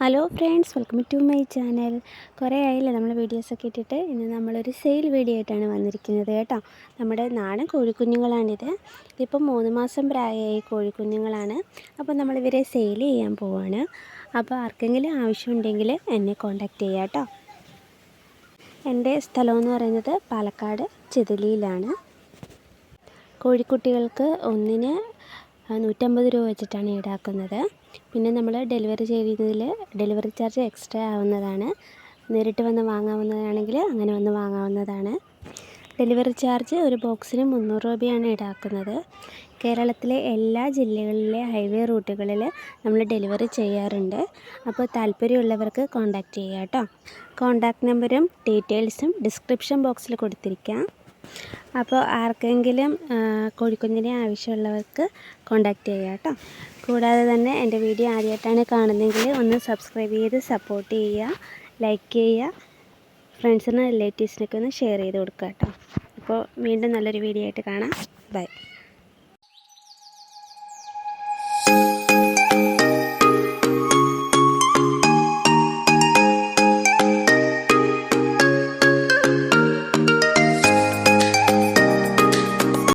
Hello friends welcome to my channel. കുറേ ആയില്ലേ നമ്മൾ വീഡിയോസൊക്കെ ഇട്ടിട്ട്? ഇന്ന് നമ്മളൊരു സെയിൽ വീഡിയോ ആയിട്ടാണ് വന്നിരിക്കുന്നത് കേട്ടോ. നമ്മുടെ നാടൻ കോഴിക്കുഞ്ഞുങ്ങളാണിത്. ഇതിപ്പം മൂന്ന് മാസം പ്രായമായി കോഴിക്കുഞ്ഞുങ്ങളാണ്. അപ്പോൾ നമ്മളിവരെ സെയിൽ ചെയ്യാൻ പോവാണ്. അപ്പോൾ ആർക്കെങ്കിലും ആവശ്യമുണ്ടെങ്കിൽ എന്നെ കോൺടാക്റ്റ് ചെയ്യാം കേട്ടോ. എന്റെ സ്ഥലമെന്ന് പറയുന്നത് പാലക്കാട് ചെതിലിയിലാണ്. കോഴിക്കുട്ടികൾക്ക് ഒന്നിന് നൂറ്റമ്പത് രൂപ വെച്ചിട്ടാണ് ഈടാക്കുന്നത്. പിന്നെ നമ്മൾ ഡെലിവറി ചെയ്യുന്നതിൽ ഡെലിവറി ചാർജ് എക്സ്ട്രാ ആവുന്നതാണ്. നേരിട്ട് വന്ന് വാങ്ങാവുന്നതാണെങ്കിൽ അങ്ങനെ വന്ന് വാങ്ങാവുന്നതാണ്. ഡെലിവറി ചാർജ് ഒരു ബോക്സിന് മുന്നൂറ് രൂപയാണ് ഈടാക്കുന്നത്. കേരളത്തിലെ എല്ലാ ജില്ലകളിലെ ഹൈവേ റൂട്ടുകളിൽ നമ്മൾ ഡെലിവറി ചെയ്യാറുണ്ട്. അപ്പോൾ താല്പര്യമുള്ളവർക്ക് കോൺടാക്റ്റ് ചെയ്യാം കേട്ടോ. കോൺടാക്റ്റ് നമ്പറും ഡീറ്റെയിൽസും ഡിസ്ക്രിപ്ഷൻ ബോക്സിൽ കൊടുത്തിരിക്കാം. അപ്പോൾ ആർക്കെങ്കിലും കോഴിക്കുഞ്ഞിനെ ആവശ്യമുള്ളവർക്ക് കോണ്ടാക്റ്റ് ചെയ്യാം കേട്ടോ. കൂടാതെ തന്നെ എന്റെ വീഡിയോ ആദ്യമായിട്ടാണ് കാണുന്നതെങ്കിൽ ഒന്ന് സബ്സ്ക്രൈബ് ചെയ്ത് സപ്പോർട്ട് ചെയ്യുക ലൈക്ക് ചെയ്യുക ഫ്രണ്ട്സിനും റിലേറ്റീവ്സിനൊക്കെ ഒന്ന് ഷെയർ ചെയ്ത് കൊടുക്കുക കേട്ടോ. അപ്പോൾ വീണ്ടും നല്ലൊരു വീഡിയോ ആയിട്ട് കാണാം. ബൈ